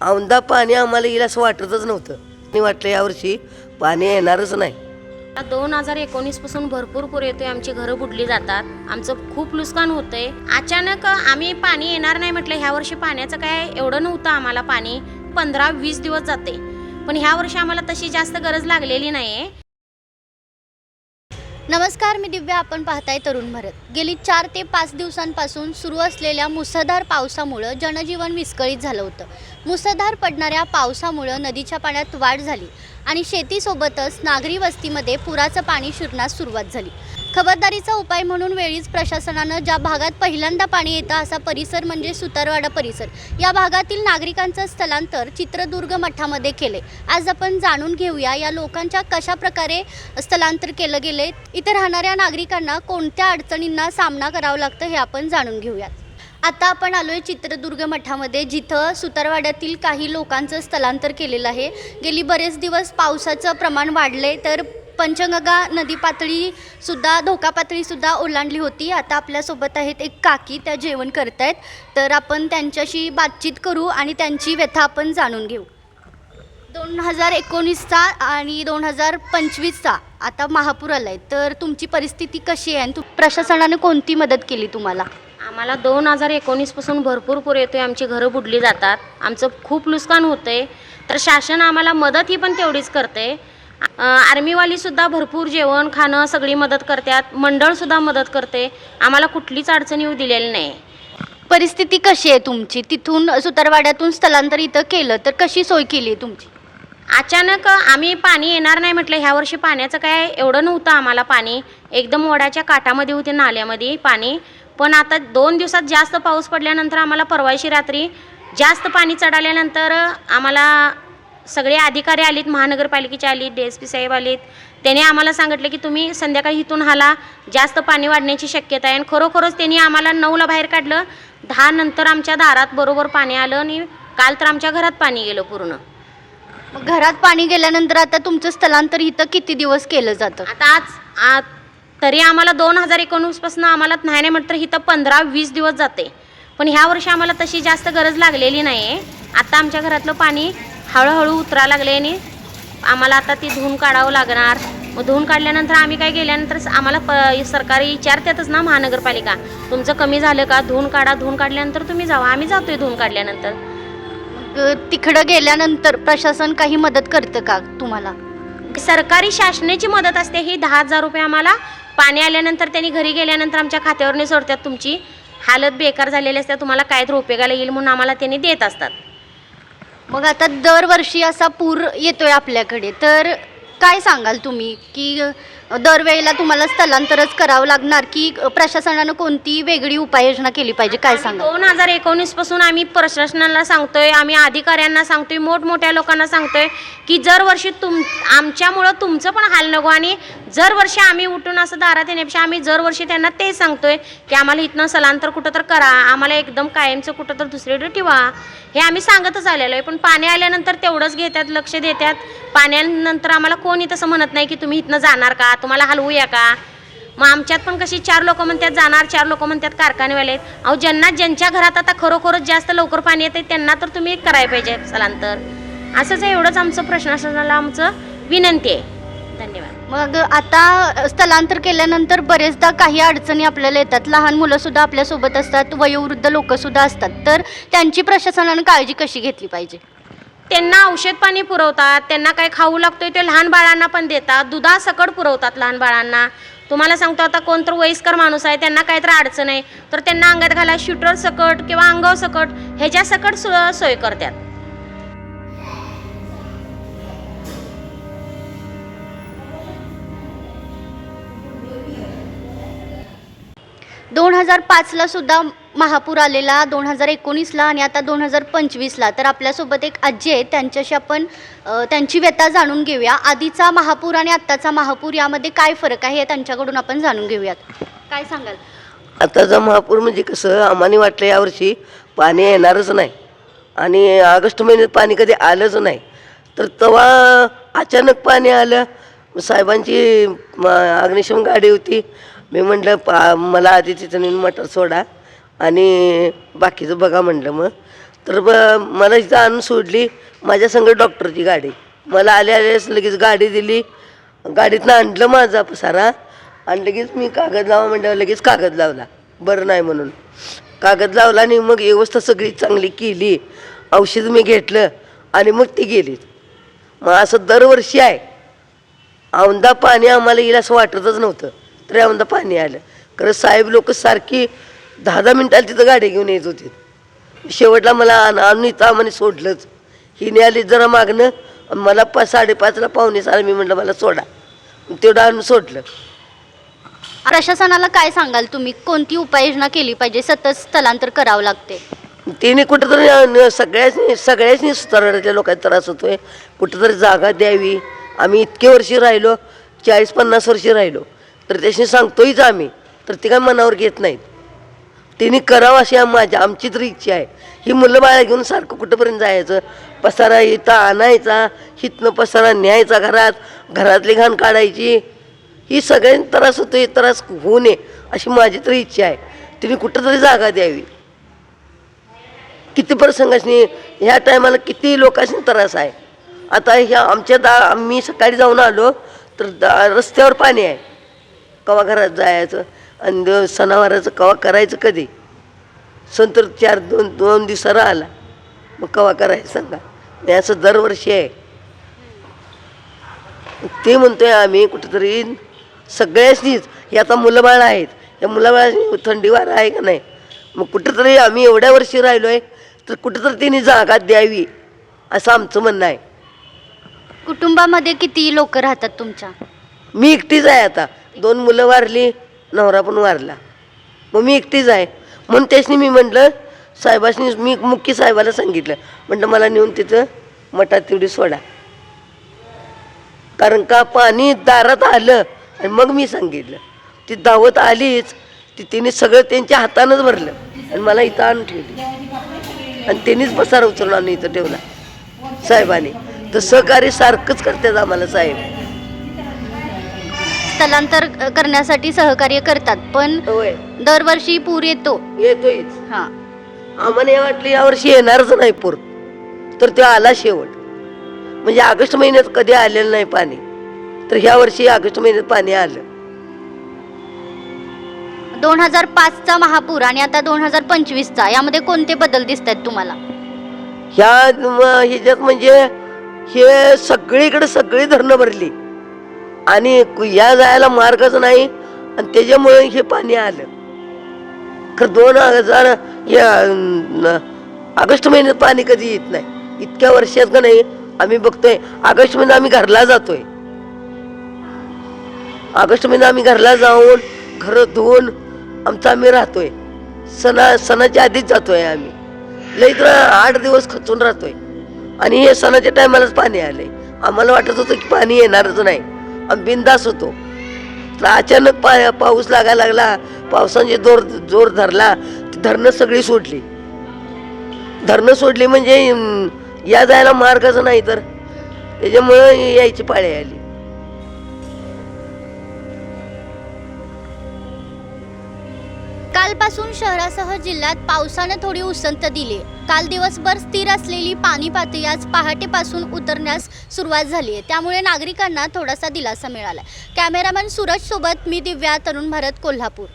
औंदा पाणी आम्हाला येईल असं वाटतच नव्हतं. आणि वाटलं यावर्षी पाणी येणारच नाही. दोन हजार एकोणीसपासून भरपूर पूर येतोय आमची घरं बुडली जातात. आमचं खूप नुकसान होतंय. अचानक आम्ही पाणी येणार नाही म्हटलं ह्या वर्षी पाण्याचं काय एवढं नव्हतं आम्हाला पाणी. पंधरा वीस दिवस जाते. पण ह्या वर्षी आम्हाला तशी जास्त गरज लागलेली नाही नमस्कार मी दिव्या. आपण पाहताय तरुण भारत. गेली चार ते पाच दिवसांपासून सुरू असलेल्या मुसळधार पावसामुळं जनजीवन विस्कळीत झालं होतं. मुसळधार पडणाऱ्या पावसामुळं नदीच्या पाण्यात वाढ झाली आणि शेतीसोबतच नागरी वस्तीमध्ये पुराचं पाणी शिरण्यास सुरुवात झाली. खबरदारीचा उपाय म्हणून वेळीच प्रशासनानं ज्या भागात पहिल्यांदा पाणी येतं असा परिसर म्हणजे सुतारवाडा परिसर. या भागातील नागरिकांचं स्थलांतर चित्रदुर्ग मठामध्ये केले. आज आपण जाणून घेऊया या लोकांच्या कशा प्रकारे स्थलांतर केलं गेले. इथे राहणाऱ्या नागरिकांना कोणत्या अडचणींना सामना करावा लागतं हे आपण जाणून घेऊयात. आता आपण आलो आहे चित्रदुर्ग मठामध्ये जिथं सुतारवाड्यातील काही लोकांचं स्थलांतर केलेलं आहे. गेली बरेच दिवस पावसाचं प्रमाण वाढले तर पंचगंगा नदी पातळीसुद्धा धोका पातळीसुद्धा ओलांडली होती. आता आपल्यासोबत आहेत एक काकी त्या जेवण करत आहेत तर आपण त्यांच्याशी बातचीत करू आणि त्यांची व्यथा आपण जाणून घेऊ. दोन हजार एकोणीसचा आणि दोन हजार पंचवीसचा आता महापूर आला आहे तर तुमची परिस्थिती कशी आहे? आणि तु प्रशासनाने कोणती मदत केली तुम्हाला? आम्हाला दोन हजार एकोणीसपासून भरपूर पूर आहे आमची घरं बुडली जातात. आमचं खूप नुकसान होतं आहे तर शासन आम्हाला मदत ही पण तेवढीच करते अं, आर्मीवाली सुद्धा भरपूर जेवण खाणं सगळी मदत करतात. मंडळ सुद्धा मदत करते. आम्हाला कुठलीच अडचण येऊ दिलेली नाही. परिस्थिती कशी आहे तुमची? तिथून सुतारवाड्यातून स्थलांतर इथं केलं तर कशी सोय केली आहे तुमची? अचानक आम्ही पाणी येणार नाही म्हटलं. ह्या वर्षी पाण्याचं काय एवढं नव्हतं आम्हाला पाणी. एकदम ओढ्याच्या काठामध्ये होते नाल्यामध्ये पाणी. पण आता दोन दिवसात जास्त पाऊस पडल्यानंतर आम्हाला परवाशी रात्री जास्त पाणी चढाल्यानंतर आम्हाला सगळे अधिकारी आलीत महानगरपालिकेचे आलीत डी एस पी साहेब आलीत. त्याने आम्हाला सांगितलं की तुम्ही संध्याकाळी इथून हाला जास्त पाणी वाढण्याची शक्यता आहे. आणि खरोखरच त्यांनी आम्हाला नऊला बाहेर काढलं. दहा नंतर आमच्या दारात बरोबर पाणी आलं आणि काल तर आमच्या घरात पाणी गेलं पूर्ण. मग घरात पाणी गेल्यानंतर आता तुमचं स्थलांतर इथं किती दिवस केलं जातं? आता आज आ तरी आम्हाला दोन हजार एकोणीसपासून आम्हाला नाही नाही म्हटलं इथं पंधरा वीस दिवस जाते. पण ह्या वर्षी आम्हाला तशी जास्त गरज लागलेली नाही आहे आता आमच्या घरातलं पाणी हळूहळू उतरा लागले आणि आम्हाला आता ती धुवून काढावं लागणार. मग धुवून काढल्यानंतर आम्ही काय गेल्यानंतर आम्हाला प सरकारी विचारतातच ना महानगरपालिका. तुमचं कमी झालं का? धुवून काढा. धुवून काढल्यानंतर तुम्ही जावा. आम्ही जातोय धुवून काढल्यानंतर. तिकडं गेल्यानंतर प्रशासन काही मदत करतं का तुम्हाला? सरकारी शासनाची मदत असते. ही दहा हजार रुपये आम्हाला पाणी आल्यानंतर त्यांनी घरी गेल्यानंतर आमच्या खात्यावरने सोडतात तुमची. हालत बेकार झालेली असते. तुम्हाला काय तर उपयोगाला येईल म्हणून आम्हाला त्यांनी देत असतात. मग आता दरवर्षी असा पूर येतोय आपल्याकडे. तर काय सांगाल तुम्ही की दरवेळेला तुम्हाला स्थलांतरच करावं लागणार की प्रशासनानं कोणती वेगळी उपाययोजना केली पाहिजे? काय सांगाल? दोन हजार एकोणीसपासून आम्ही प्रशासनाला सांगतोय आम्ही अधिकाऱ्यांना सांगतोय मोठमोठ्या लोकांना सांगतोय की जर वर्षी तुम आमच्यामुळं तुमचं पण हाल नको आणि जर वर्षी आम्ही उठून असं दारात येण्यापेक्षा आम्ही जर वर्षी त्यांना ते सांगतोय की आम्हाला इथनं स्थलांतर कुठं तर करा आम्हाला एकदम कायमचं कुठं तर दुसरीकडे ठेवा हे आम्ही सांगतच आलेलो आहे. पण पाणी आल्यानंतर तेवढंच घेतात लक्ष देतात. पाण्यानंतर आम्हाला कोणी तसं म्हणत नाही की तुम्ही इथनं जाणार का? तुम्हाला हलवूया का? मग आमच्यात पण कशी चार लोक म्हणतात जाणार चार लोक म्हणतात कारखानेवाले आहेत. अहो ज्यांना ज्यांच्या घरात आता खरोखरच जास्त लवकर पाणी येते त्यांना तर तुम्ही करायला पाहिजे स्थलांतर. असंच एवढंच आमचं प्रशासनाला आमचं विनंती आहे. धन्यवाद. मग आता स्थलांतर केल्यानंतर बरेचदा काही अडचणी आपल्याला येतात. लहान मुलंसुद्धा आपल्यासोबत असतात वयोवृद्ध लोकसुद्धा असतात. तर त्यांची प्रशासनानं काळजी कशी घेतली पाहिजे? त्यांना औषध पाणी पुरवतात त्यांना काय खाऊ लागतोय ते लहान बाळांना पण देतात दुधासकट पुरवतात लहान बाळांना. तुम्हाला सांगतो आता कोणतर वयस्कर माणूस आहे त्यांना काहीतरी अडचण आहे तर त्यांना अंगात घाला शूटर सकट किंवा अंगाव सकट ह्याच्या सकट सो- सोय करतात. दोन हजार पाचला सुद्धा महापूर आलेला दोन हजार एकोणीसला आणि आता दोन हजार पंचवीसला. तर आपल्यासोबत एक आजी आहे त्यांच्याशी आपण त्यांची व्यथा जाणून घेऊया. आधीचा महापूर आणि आत्ताचा महापूर यामध्ये काय फरक आहे हे त्यांच्याकडून आपण जाणून घेऊयात. काय सांगाल? आत्ताचा महापूर म्हणजे कसं आम्हाला वाटलं यावर्षी पाणी येणारच नाही. आणि ऑगस्ट महिन्यात पाणी कधी आलंच नाही. तर तेव्हा अचानक पाणी आलं. साहेबांची म, अग्निशमन गाडी होती. मी म्हटलं पा मला आधी तिथं नेऊन मटर सोडा. आणि बाकीचं बघा म्हटलं मग. तर ब- मला इथं आणून सोडली. माझ्या संग डॉक्टरची गाडी. मला आले आल्यास लगेच गाडी दिली. गाडीतनं आणलं माझा पसारा आणि लगेच मी कागद लावा म्हणल्यावर लगेच कागद लावला. बरं नाही म्हणून. कागद लावला आणि मग व्यवस्था सगळी चांगली केली. औषध मी घेतलं आणि मग ती गेली. मग असं दरवर्षी आहे. औंदा पाणी आम्हाला येईल असं वाटतच नव्हतं. तरी औंदा पाणी आलं. खरं साहेब लोक सारखी दहा दहा मिनिटाला तिथं गाडी घेऊन येत होती. शेवटला मला आण- आणून इथं आम्हाला सोडलंच. हिने आली जरा मागणं आणि मला पाच साडेपाचला पाहुणे साडे मी म्हटलं मला सोडा. तेवढं आणून सोडलं. प्रशासनाला काय सांगाल तुम्ही? कोणती उपाययोजना केली पाहिजे? सतत स्थलांतर करावं लागते. तिने कुठंतरी अन- सगळ्याच सगळ्याच सुतारड्याच्या लोकांना त्रास होतोय. कुठंतरी जागा द्यावी. आम्ही इतके वर्षी राहिलो चाळीस पन्नास वर्षी राहिलो. तर त्याशी सांगतोयच आम्ही. तर ते काय मनावर घेत नाहीत. तिने करावं अशी माझी आमची तरी इच्छा आहे. ही मुलं बाळा घेऊन सारखं कुठंपर्यंत जायचं? पसारा इथं आणायचा हिथनं पसारा न्यायचा घरात घरातली घाण काढायची. ही सगळ्यांनी त्रास होतोय त्रास होऊ नये अशी माझी तरी इच्छा आहे. तिने कुठंतरी जागा द्यावी. किती प्रसंगाशी ह्या टायमाला किती लोकांशी त्रास आहे. आता ह्या आमच्या दा आम्ही सकाळी जाऊन आलो तर दा रस्त्यावर पाणी आहे. कवा घरात जायचं? आणि द- सणावाराचं कवा करायचं कधी? सण तर चार दोन दोन दिवसाला आला. मग कवा करायचं सांगा? हे असं दरवर्षी आहे. ते म्हणतोय आम्ही कुठेतरी सगळ्याशीच हे आता मुलं बाळ आहेत. या मुलाबाळाशी थंडी वारा आहे का नाही? मग कुठेतरी आम्ही एवढ्या वर्षी राहिलो आहे तर कुठेतरी त्यांनी जागा द्यावी असं आमचं म्हणणं आहे. कुटुंबामध्ये किती लोक राहतात तुमच्या? मी एकटीच आहे आता. दोन मुलं वारली नवरा पण वारला. मग मी एकटीच आहे. म्हणून त्यासनी मी म्हटलं साहेबासनी मी मुख्य साहेबाला सांगितलं. म्हटलं मला नेऊन तिथं मठात तेवढी सोडा. कारण का पाणी दारात आलं आणि मग मी सांगितलं ती धावत आलीच ती तिने सगळं त्यांच्या हातानंच भरलं आणि मला इथं आणून ठेवली. आणि त्यांनीच पसार उचलून आणून इथं ठेवला साहेबाने. तर सहकार्य सारखंच करतात आम्हाला साहेब. स्थलांतर करण्यासाठी सहकार्य करतात पण होय. दरवर्षी पूर येतो. येतोयच. हां. आम्हाला हे वाटलं यावर्षी येणारच नाही पूर. तर तो आला शेवट. म्हणजे ऑगस्ट महिन्यात कधी आलेलं नाही पाणी. तर ह्या वर्षी ऑगस्ट महिन्यात पाणी आलं. दोन हजार पाचचा महापूर आणि आता दोन हजार पंचवीसचा यामध्ये कोणते बदल दिसत आहेत तुम्हाला? ह्या म- ह्याच्यात म्हणजे हे सगळीकडे सगळी धरणं भरली. आणि या जायला मार्गच नाही. आणि त्याच्यामुळे हे पाणी आलं. खरं दोन हजार या ऑगस्ट महिन्यात पाणी कधी येत नाही. इतक्या वर्षात का नाही आम्ही बघतोय ऑगस्ट महिना आम्ही घरला जातोय. ऑगस्ट महिना आम्ही घरला जाऊन घर धुवून आमचं आम्ही राहतोय. सणा सणाच्या आधीच जातोय आम्ही. लई तर आठ दिवस खचून राहतोय. आणि हे सणाच्या टायमालाच पाणी आलंय. आम्हाला वाटत होतं की पाणी येणारच नाही. बिंदास होतो. तर अचानक पा पाऊस लागायला लागला पावसाने जोर जोर धरला धरणं सगळी सोडली. धरणं सोडली म्हणजे या जायला मार्गच नाही तर. त्याच्यामुळं यायची पाळी आली. कालपासून शहरासह जिल्ह्यात पावसानं थोडी उसंत दिली. काल दिवसभर स्थिर असलेली पाणी पातळी आज पहाटेपासून उतरण्यास सुरुवात झाली आहे. त्यामुळे नागरिकांना थोडासा दिलासा मिळाला कॅमेरामॅन सूरजसोबत मी दिव्या तरुण भारत कोल्हापूर.